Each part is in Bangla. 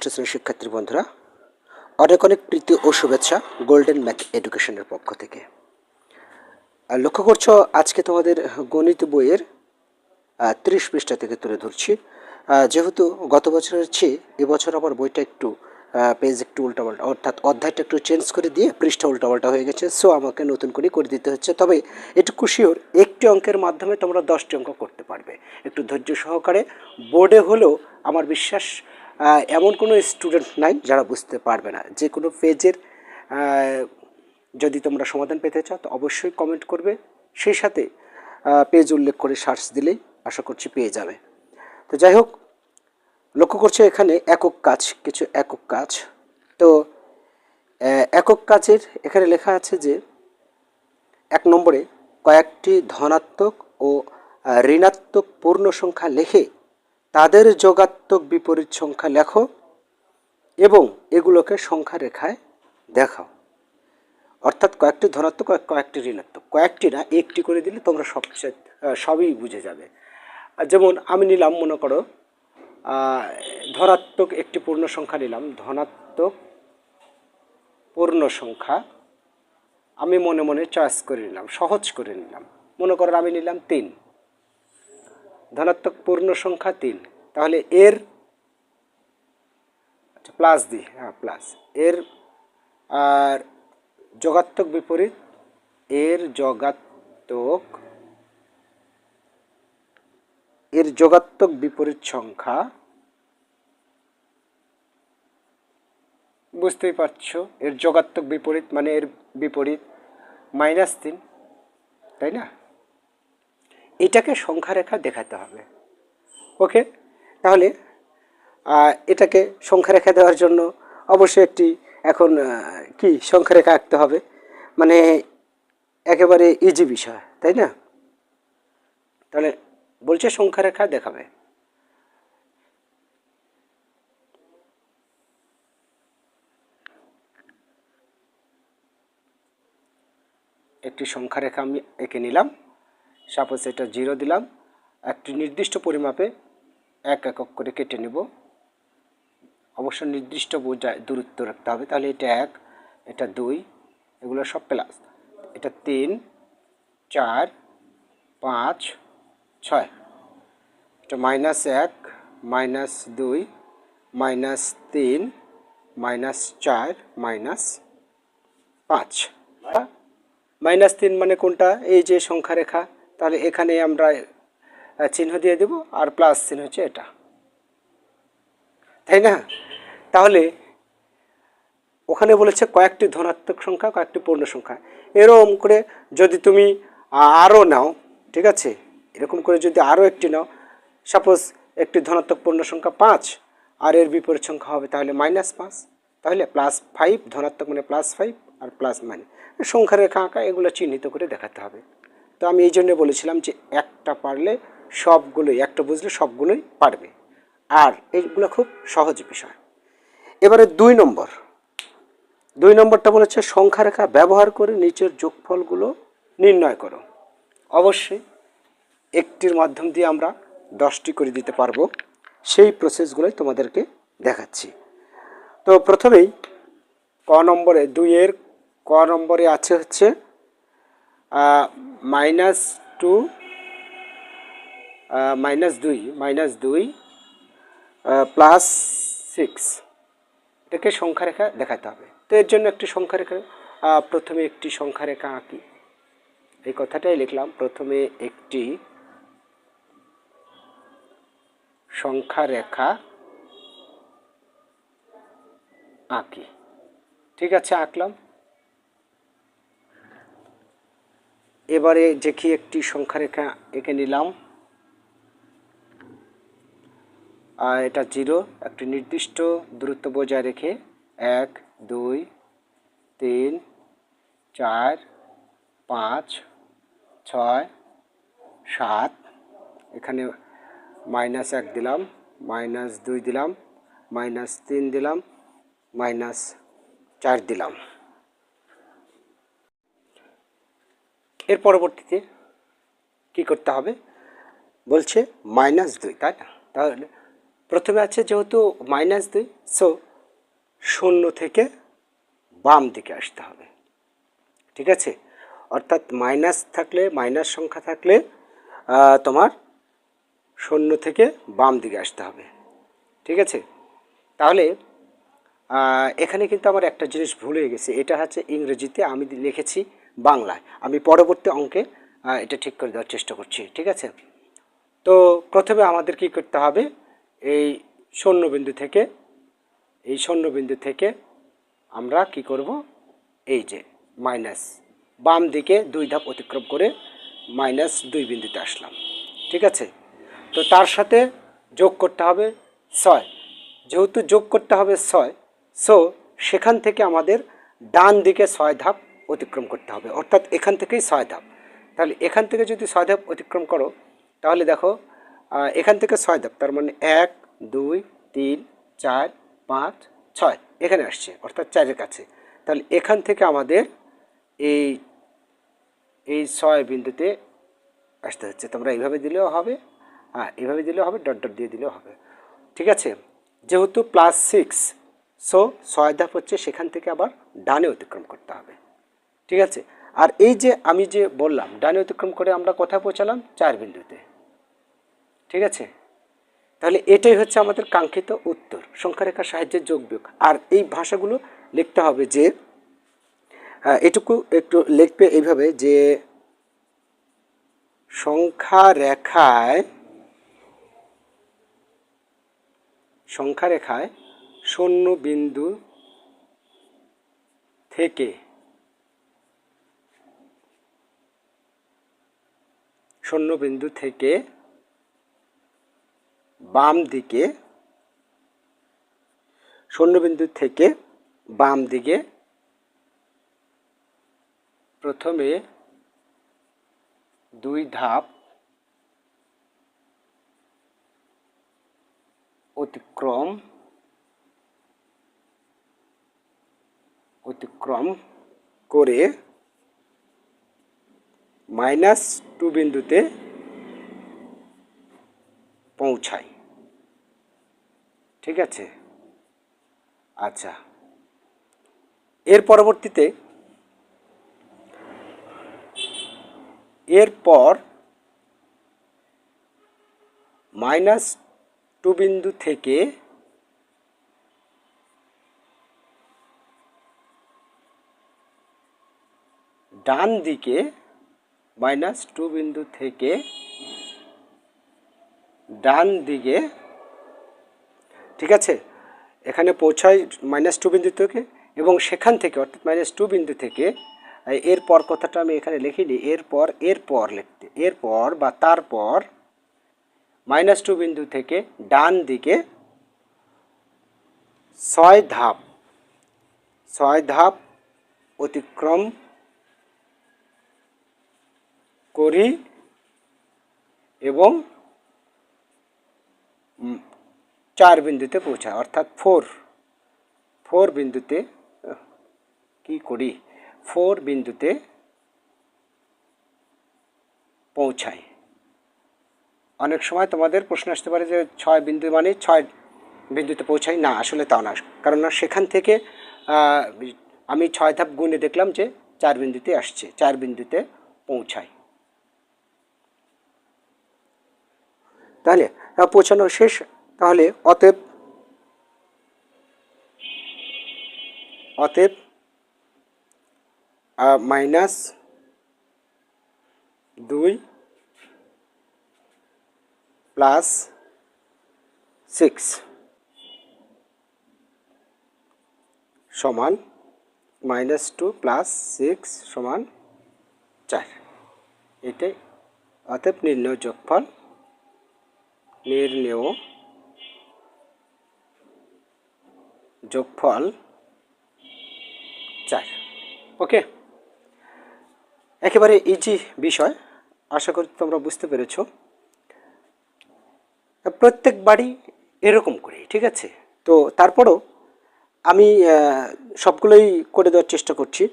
অষ্টম শ্রেণির শিক্ষার্থী বন্ধুরা, অনেক অনেক প্রীতি ও শুভেচ্ছা গোল্ডেন ম্যাথ এডুকেশনের পক্ষ থেকে। লক্ষ্য করছ, আজকে তোমাদের গণিত বইয়ের ত্রিশ পৃষ্ঠা থেকে তুলে ধরছি। যেহেতু গত বছরের চেয়ে এবছর আমার বইটা একটু পেজ একটু উল্টাপাল্টা, অর্থাৎ অধ্যায়টা একটু চেঞ্জ করে দিয়ে পৃষ্ঠা উল্টাপাল্টা হয়ে গেছে সো আমাকে নতুন করে করে দিতে হচ্ছে। তবে এটুকু শিওর একটি অঙ্কের মাধ্যমে তোমরা দশটি অঙ্ক করতে পারবে। একটু ধৈর্য সহকারে বোর্ডে হলেও আমার বিশ্বাস এমন কোনো স্টুডেন্ট নাই যারা বুঝতে পারবে না। যে কোনো পেজের যদি তোমরা সমাধান পেতে চাও, তো অবশ্যই কমেন্ট করবে। সেই সাথে পেজ উল্লেখ করে সার্চ দিলেই আশা করছি পেয়ে যাবে। তো যাই হোক, লক্ষ্য করছে এখানে একক কাজ, কিছু একক কাজ। তো একক কাজের এখানে লেখা আছে যে, এক নম্বরে কয়েকটি ধনাত্মক ও ঋণাত্মক পূর্ণ সংখ্যা লেখে তাদের যোগাত্মক বিপরীত সংখ্যা লেখো এবং এগুলোকে সংখ্যা রেখায় দেখাও। অর্থাৎ কয়েকটি ধনাত্মক কয়েকটি ঋণাত্মক। কয়েকটি না একটি করে দিলে তোমরা সব সবই বুঝে যাবে। যেমন আমি নিলাম, মনে করো ধনাত্মক একটি পূর্ণ সংখ্যা নিলাম, ধনাত্মক পূর্ণ সংখ্যা আমি মনে মনে চয়েস করে নিলাম, সহজ করে নিলাম। মনে করো আমি নিলাম তিন। ধনাত্মক পূর্ণ সংখ্যা তিন। তাহলে এর আচ্ছা প্লাস দিই হ্যাঁ প্লাস এর আর যোগাত্মক বিপরীত, এর যোগাত্মক এর যোগাত্মক বিপরীত সংখ্যা, বুঝতেই পারছ? এর যোগাত্মক বিপরীত মানে এর বিপরীত মাইনাস তিন, তাই না? এটাকে সংখ্যা রেখা দেখাতে হবে। ওকে? তাহলে এটাকে সংখ্যা রেখা দেওয়ার জন্য অবশ্যই একটি এখন কি সংখ্যা রেখা আঁকতে হবে। মানে একেবারে ইজি বিষয়, তাই না? তাহলে, বলছে সংখ্যা রেখা দেখাবে। একটি সংখ্যা রেখা আমি এঁকে নিলাম। সাপোজ এটা জিরো দিলাম। একটি নির্দিষ্ট পরিমাপে এক একক করে কেটে নেব। অবশ্য নির্দিষ্ট বোঝায় দূরত্ব রাখতে হবে, তাহলে এটা এক, এটা দুই, এগুলো সব প্লাস এটা তিন, চার, পাঁচ, ছয়। এটা মাইনাস এক মাইনাস দুই মাইনাস তিন মাইনাস চার মাইনাস পাঁচ। মাইনাস তিন মানে কোনটা? এই যে সংখ্যা রেখা তাহলে এখানে আমরা চিহ্ন দিয়ে দেব আর প্লাস চিহ্ন হচ্ছে এটা। তাই না? তাহলে ওখানে বলেছে কয়েকটি ধনাত্মক সংখ্যা, কয়েকটি পূর্ণ সংখ্যা। এরকম করে যদি তুমি আরও নাও, ঠিক আছে? এরকম করে যদি আরও একটি নাও সাপোজ একটি ধনাত্মক পূর্ণ সংখ্যা পাঁচ, আর এর বিপরীত সংখ্যা হবে তাহলে মাইনাস পাঁচ। তাহলে প্লাস ফাইভ ধনাত্মক মানে প্লাস ফাইভ আর প্লাস মাইনাস সংখ্যা রেখা আঁকা, এগুলো চিহ্নিত করে দেখাতে হবে। তো আমি এই জন্য বলেছিলাম যে একটা পারলে সবগুলোই, একটা বুঝলে সবগুলোই পারবে। আর এইগুলো খুব সহজ বিষয়। এবারে দুই নম্বর। দুই নম্বরটা বলেছে, সংখ্যা রেখা ব্যবহার করে নিচের যোগফলগুলো নির্ণয় করো। অবশ্যই একটির মাধ্যম দিয়ে আমরা দশটি করে দিতে পারব। সেই প্রসেসগুলোই তোমাদেরকে দেখাচ্ছি। তো প্রথমেই ক নম্বরে দুইয়ের, ক নম্বরে আছে হচ্ছে মাইনাস টু মাইনাস দুই মাইনাস দুই প্লাস সিক্স। এটাকে সংখ্যা রেখা দেখাতে হবে। তো এর জন্য একটি সংখ্যা রেখা প্রথমে একটি সংখ্যা রেখা আঁকি। এই কথাটাই লিখলাম, প্রথমে একটি সংখ্যা রেখা আঁকি। ঠিক আছে, আঁকলাম। এবারে দেখি একটি সংখ্যা রেখা এঁকে নিলাম। আর এটা জিরো, একটি নির্দিষ্ট দূরত্ব বজায় রেখে এক, দুই, তিন, চার, পাঁচ, ছয়, সাত, এখানে মাইনাস এক দিলাম, মাইনাস দুই দিলাম, মাইনাস তিন দিলাম, মাইনাস চার দিলাম। এর পরবর্তীতে কি করতে হবে? বলছে মাইনাস দুই, তাই না? তাহলে প্রথমে আছে যেহেতু মাইনাস দুই সো শূন্য থেকে বাম দিকে আসতে হবে। ঠিক আছে? অর্থাৎ মাইনাস থাকলে মাইনাস সংখ্যা থাকলে তোমার শূন্য থেকে বাম দিকে আসতে হবে। ঠিক আছে? তাহলে এখানে কিন্তু আমার একটা জিনিস ভুল হয়ে গেছে। এটা হচ্ছে ইংরেজিতে আমি লিখেছি বাংলায়। আমি পরবর্তী অঙ্কে এটা ঠিক করে দেওয়ার চেষ্টা করছি, ঠিক আছে? তো প্রথমে আমাদের কি করতে হবে? এই শূন্যবিন্দু থেকে, এই শূন্যবিন্দু থেকে আমরা কি করব? এই যে মাইনাস বাম দিকে দুই ধাপ অতিক্রম করে মাইনাস দুই বিন্দুতে আসলাম, ঠিক আছে? তো তার সাথে যোগ করতে হবে ছয়। যেহেতু যোগ করতে হবে ছয় সো সেখান থেকে আমাদের ডান দিকে ছয় ধাপ অতিক্রম করতে হবে। অর্থাৎ এখান থেকেই ছয় ধাপ। তাহলে এখান থেকে যদি ছয় ধাপ অতিক্রম করো, তাহলে দেখো এখান থেকে ছয় ধাপ, তার মানে এক, দুই, তিন, চার, পাঁচ, ছয় এখানে আসছে, অর্থাৎ চারের কাছে। তাহলে এখান থেকে আমাদের এই এই ছয় বিন্দুতে আসতে হচ্ছে। তোমরা এইভাবে দিলেও হবে হ্যাঁ এইভাবে দিলেও হবে, ডট ডট দিয়ে দিলেও হবে। ঠিক আছে? যেহেতু প্লাস সিক্স সো ছয় ধাপ হচ্ছে সেখান থেকে আবার ডানে অতিক্রম করতে হবে। ঠিক আছে? আর এই যে আমি যে বললাম, ডানে অতিক্রম করে আমরা কোথায় পৌঁছালাম চার বিন্দুতে। ঠিক আছে? তাহলে এটাই হচ্ছে আমাদের কাঙ্ক্ষিত উত্তর, সংখ্যারেখার সাহায্যে যোগ বিয়োগ। আর এই ভাষাগুলো লিখতে হবে যে এটুকু একটু লিখবে এইভাবে যে সংখ্যা রেখায় সংখ্যা রেখায় শূন্য বিন্দু থেকে শূন্য বিন্দু থেকে বাম দিকে, শূন্যবিন্দু থেকে বাম দিকে, প্রথমে দুই ধাপ অতিক্রম অতিক্রম করে মাইনাস টু বিন্দুতে পৌঁছাই ঠিক আছে? আচ্ছা। এর পরবর্তীতে, এরপর মাইনাস টু বিন্দু থেকে ডান দিকে মাইনাস টু বিন্দু থেকে ডান দিকে, ঠিক আছে? এখানে পৌঁছায় মাইনাস টু বিন্দু থেকে এবং সেখান থেকে, অর্থাৎ মাইনাস টু বিন্দু থেকে এরপর কথাটা আমি এখানে লিখিনি, এরপর এরপর লিখতে, এরপর বা তারপর মাইনাস টু বিন্দু থেকে ডান দিকে ছয় ধাপ ছয় ধাপ অতিক্রম করি এবং চার বিন্দুতে পৌঁছায় অর্থাৎ ফোর ফোর বিন্দুতে কি করি? ফোর বিন্দুতে পৌঁছায় অনেক সময় তোমাদের প্রশ্ন আসতে পারে যে ছয় বিন্দু মানে ছয় বিন্দুতে পৌঁছাই? না, আসলে তাও না। কারণ না সেখান থেকে আমি ছয় ধাপ গুণে দেখলাম যে চার বিন্দুতে আসছে, চার বিন্দুতে পৌঁছায় তাহলে পৌঁছানো শেষ। তাহলে অতএব অতএব মাইনাস দুই প্লাস সিক্স সমান মাইনাস টু প্লাস সিক্স সমান চার। এটাই। অতএব নির্ণয় যোগফল নির্ণেয় যোগফল চার। ওকে একেবারে ইজি বিষয়। আশা করি তোমরা বুঝতে পেরেছ। প্রত্যেকবারই এরকম করি ঠিক আছে? তো তারপরও আমি সবগুলোই করে দেওয়ার চেষ্টা করছি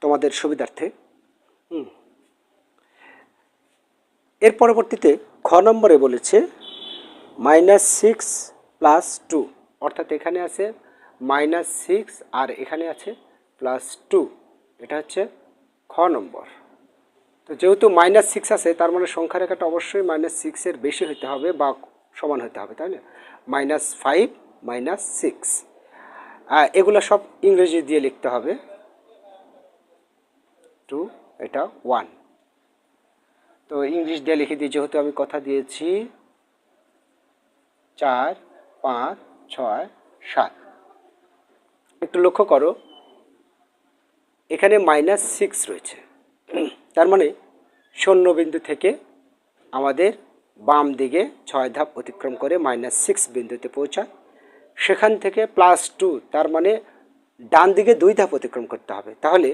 তোমাদের সুবিধার্থে। হুম। এর পরবর্তীতে খ নম্বরে বলেছে, মাইনাস সিক্স প্লাস টু। অর্থাৎ এখানে আছে মাইনাস সিক্স আর এখানে আছে প্লাস টু। এটা হচ্ছে খ নম্বর। তো যেহেতু মাইনাস সিক্স আছে, তার মানে সংখ্যা রেখাটা অবশ্যই মাইনাস সিক্সের বেশি হতে হবে বা সমান হতে হবে, তাই না? Minus five, minus six. এগুলো সব ইংরেজি দিয়ে লিখতে হবে। টু, এটা ওয়ান। তো ইংলিশ দিয়ে লিখে দিই, যেহেতু আমি কথা দিয়েছি। চার, পাঁচ, ছয়, সাত। একটু লক্ষ্য করো। এখানে মাইনাস সিক্স রয়েছে। তার মানে শূন্য বিন্দু থেকে আমাদের বাম দিকে ছয় ধাপ অতিক্রম করে মাইনাস সিক্স বিন্দুতে পৌঁছায়। সেখান থেকে প্লাস টু তার মানে ডান দিকে দুই ধাপ অতিক্রম করতে হবে। তাহলে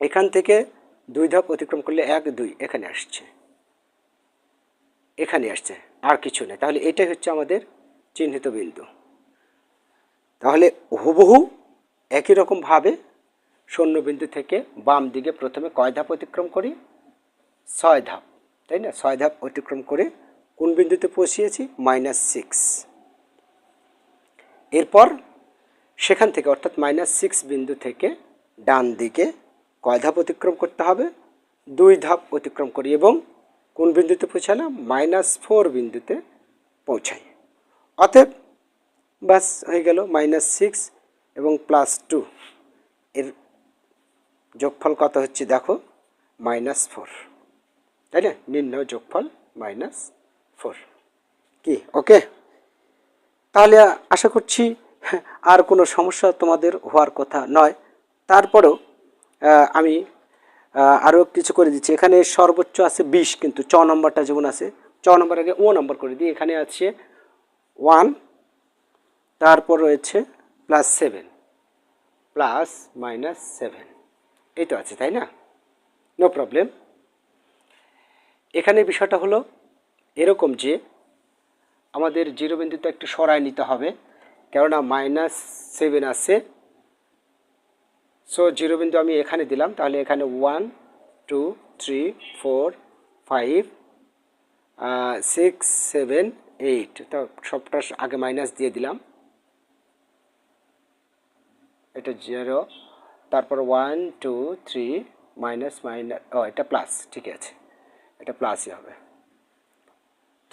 এখান থেকে দুই ধাপ অতিক্রম করলে এক, দুই, এখানে আসছে। এখানে আসছে, আর কিছু নেই। তাহলে এটাই হচ্ছে আমাদের চিহ্নিত বিন্দু। তাহলে হুবহু একই রকমভাবে শূন্য বিন্দু থেকে বাম দিকে প্রথমে কয় ধাপ অতিক্রম করি? ছয় ধাপ, তাই না? ছয় ধাপ অতিক্রম করে কোন বিন্দুতে পৌঁছিয়েছি? Minus six. এরপর সেখান থেকে, অর্থাৎ মাইনাস সিক্স বিন্দু থেকে ডান দিকে কয় ধাপ অতিক্রম করতে হবে? দুই ধাপ অতিক্রম করি এবং কোন বিন্দুতে পৌঁছালাম? মাইনাস ফোর বিন্দুতে পৌঁছাই। অতএব বাস হয়ে গেল মাইনাস সিক্স এবং প্লাস টু। এর যোগফল কত হচ্ছে দেখো? Minus four. তাই না? নির্ণয় যোগফল মাইনাস ফোর। কি? ওকে? তাহলে আশা করছি আর কোনো সমস্যা তোমাদের হওয়ার কথা নয়। তারপরেও আমি আরও কিছু করে দিচ্ছি। এখানে সর্বোচ্চ আছে বিশ, কিন্তু চ নম্বরটা যেমন আছে, চ নম্বর আগে ও নম্বর করে দিই। এখানে আছে ওয়ান, তারপর রয়েছে plus seven. Plus minus seven. এই তো আছে, তাই না? No problem. এখানে বিষয়টা হলো এরকম যে আমাদের জিরো বিন্দুতে একটু সরায় নিতে হবে, কেননা মাইনাস সেভেন আছে। সো জিরো বিন্দু আমি এখানে দিলাম তাহলে এখানে one two three four five six seven eight তো সবটা আগে মাইনাস দিয়ে দিলাম এটা জিরো তারপর one two three minus minus ও এটা প্লাস ঠিক আছে এটা প্লাসই হবে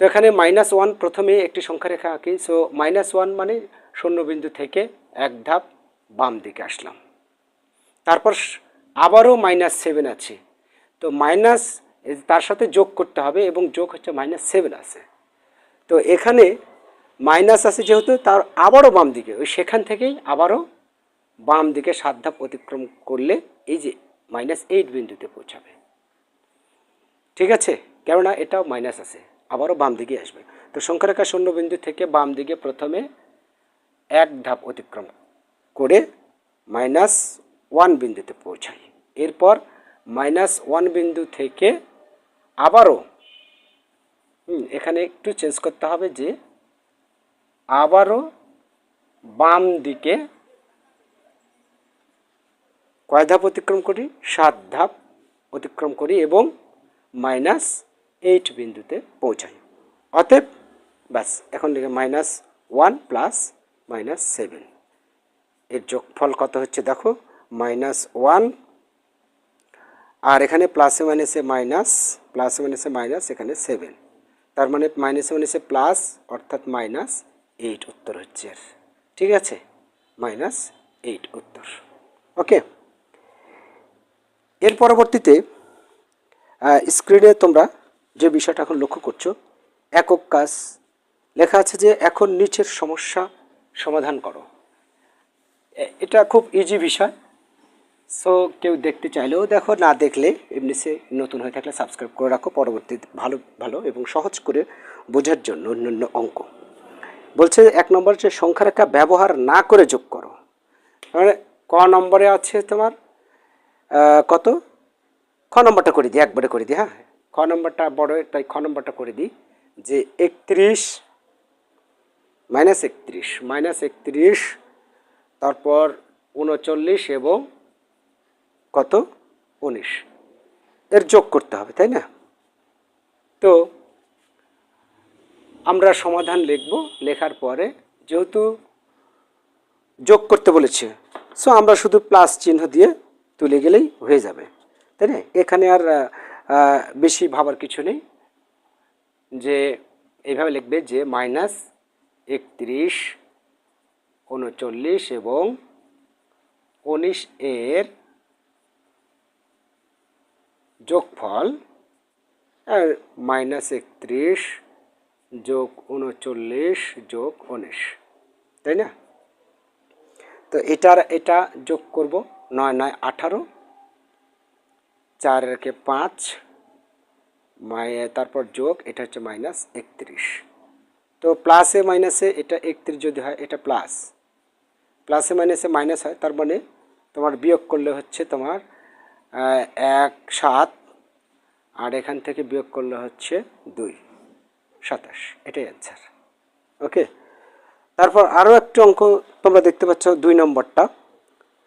তো এখানে মাইনাস ওয়ান প্রথমে একটি সংখ্যা রেখা আঁকি। সো মাইনাস ওয়ান মানে শূন্য বিন্দু থেকে এক ধাপ বাম দিকে আসলাম। তারপর আবারও মাইনাস সেভেন আছে। তো মাইনাস তার সাথে যোগ করতে হবে এবং যোগ হচ্ছে মাইনাস সেভেন আছে। তো এখানে মাইনাস আছে যেহেতু, তার আবারও বাম দিকে। ওই সেখান থেকেই আবারও বাম দিকে সাত ধাপ অতিক্রম করলে এই যে মাইনাস এইট বিন্দুতে পৌঁছাবে। ঠিক আছে? কেননা এটাও মাইনাস আছে। আবারও বাম দিকে আসবে। তো সংখ্যারেখা শূন্য বিন্দু থেকে বাম দিকে প্রথমে এক ধাপ অতিক্রম করে মাইনাস ওয়ান বিন্দুতে পৌঁছাই। এরপর মাইনাস ওয়ান বিন্দু থেকে আবারও এখানে একটু চেঞ্জ করতে হবে যে আবারও বাম দিকে কয় ধাপ অতিক্রম করি? সাত ধাপ অতিক্রম করি এবং মাইনাস এইট বিন্দুতে পৌঁছাই। অতএব, ব্যাস, এখন লিখে minus one plus minus seven. এর যোগফল কত হচ্ছে দেখো? মাইনাস ওয়ান আর এখানে প্লাসে মাইনাসে মাইনাস প্লাসে মাইনাসে মাইনাস এখানে সেভেন তার মানে মাইনাসে মাইনাসে প্লাস অর্থাৎ মাইনাস এইট উত্তর হচ্ছে এর। ঠিক আছে? মাইনাস এইট উত্তর। ওকে এর পরবর্তীতে স্ক্রিনে তোমরা যে বিষয়টা এখন লক্ষ্য করছ, একক কাজ। লেখা আছে যে এখন নিচের সমস্যা সমাধান করো। এটা খুব ইজি বিষয়। সো কেউ দেখতে চাইলেও দেখো, না দেখলে এমনি সে নতুন হয়ে থাকলে সাবস্ক্রাইব করে রাখো। পরবর্তী ভালো ভালো এবং সহজ করে বোঝার জন্য অন্যান্য অঙ্ক। বলছে এক নম্বর যে সংখ্যা রেখা ব্যবহার না করে যোগ করো। মানে ক নম্বরে আছে তোমার? কত? খ নম্বরটা করে দিই, একবারে করে দিই হ্যাঁ? খ নম্বরটা বড়, তাই খ নম্বরটা করে দিই যে একত্রিশ মাইনাস একত্রিশ মাইনাস একত্রিশ, তারপর উনচল্লিশ এবং কত? উনিশ। এর যোগ করতে হবে, তাই না? তো আমরা সমাধান লিখব, লেখার পরে যেহেতু যোগ করতে বলেছে সো আমরা শুধু প্লাস চিহ্ন দিয়ে তুলে গেলেই হয়ে যাবে, তাই না? এখানে আর বেশি ভাবার কিছু নেই, যে এইভাবে লিখবে যে মাইনাস একত্রিশ, উনচল্লিশ এবং উনিশ এর যোগফল মাইনাস একত্রিশ যোগ উনচল্লিশ যোগ উনিশ, তাই না? তো এটার, এটা যোগ করব নয় নয়, আঠারো চার রেখে পাঁচ তারপর যোগ, এটা হচ্ছে মাইনাস একত্রিশ। তো প্লাসে মাইনাসে এটা একত্রিশ যদি হয়, এটা প্লাস প্লাসে মাইনাসে মাইনাস হয়, তার মানে তোমার বিয়োগ করলে হচ্ছে তোমার এক সাত, আর এখান থেকে বিয়োগ করলে হচ্ছে দুই। সাতাশ, এটাই অ্যান্সার ওকে তারপর আরও একটি অঙ্ক তোমরা দেখতে পাচ্ছ দুই নম্বরটা।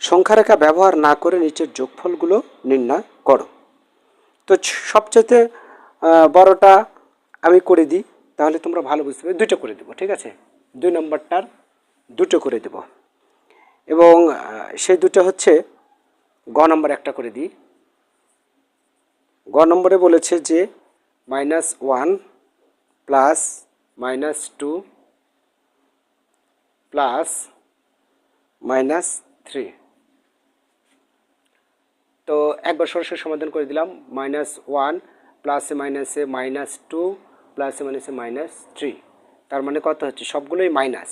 সংখ্যারেখা ব্যবহার না করে নিচের যোগফলগুলো নির্ণয় করো। তো সবচেয়ে বড়টা আমি করে দিই, তাহলে তোমরা ভালো বুঝতে পারবে। দুটো করে দেবো, ঠিক আছে? দুই নম্বরটার দুটো করে দেব। এবং সেই দুটো হচ্ছে গ নম্বর একটা করে দিই। গ নম্বরে বলেছে যে minus one plus minus two plus minus three. তো একবার সরাসরি সমাধান করে দিলাম, মাইনাস ওয়ান প্লাসে মাইনাসে মাইনাস টু প্লাসে মাইনাসে মাইনাস থ্রি। তার মানে কত হচ্ছে? সবগুলোই মাইনাস।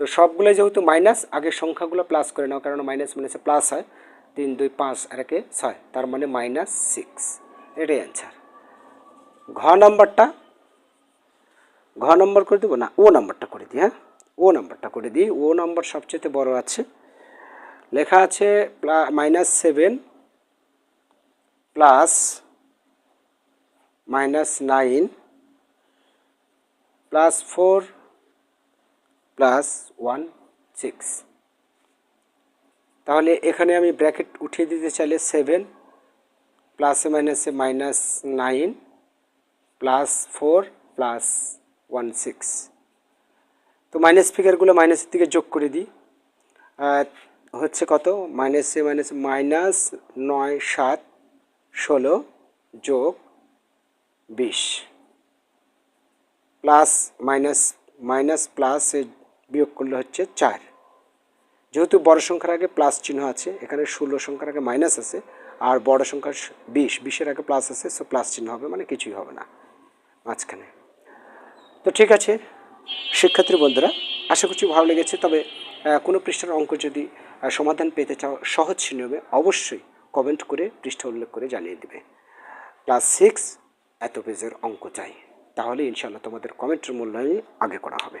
তো সবগুলোই যেহেতু মাইনাস আগের সংখ্যাগুলো প্লাস করে নাও কারণ মাইনাস মাইনাসে প্লাস হয়। তিন, দুই, পাঁচ, আর একে ছয়। তার মানে মাইনাস সিক্স এটাই অ্যান্সার ঘ নাম্বারটা? ঘ নম্বর করে দেবো না? ও নাম্বারটা করে দিই হ্যাঁ? ও নাম্বারটা করে দিই। ও নাম্বার সবচেয়ে বড় আছে। লেখা আছে minus seven plus minus nine plus four plus one six তাহলে এখানে আমি ব্র্যাকেট উঠিয়ে দিতে চাইলে সেভেন প্লাসে মাইনাসে minus nine plus four plus one six তো মাইনাস ফিগারগুলো মাইনাসের দিকে যোগ করে দিই। হচ্ছে কত? মাইনাসে মাইনাস মাইনাস নয়, সাত, ষোলো যোগ বিশ। প্লাস মাইনাস মাইনাস প্লাস বিয়োগ করলে হচ্ছে চার। যেহেতু বড় সংখ্যার আগে প্লাস চিহ্ন আছে, এখানে ষোলো সংখ্যার আগে মাইনাস আছে, আর বড় সংখ্যা বিশ, বিশের আগে প্লাস আছে সো প্লাস চিহ্ন হবে মানে কিছুই হবে না। মাঝখানে। তো ঠিক আছে, শিক্ষার্থী বন্ধুরা, আশা করছি ভালো লেগেছে, তবে কোনো পৃষ্ঠার অঙ্ক যদি সমাধান পেতে চাও, সহজ নিয়মে অবশ্যই কমেন্ট করে পৃষ্ঠা উল্লেখ করে জানিয়ে দেবে। ক্লাস সিক্স এত পেজের অঙ্ক চাই। তাহলে ইনশাল্লাহ তোমাদের কমেন্টের মূল্যায়ন আগে করা হবে।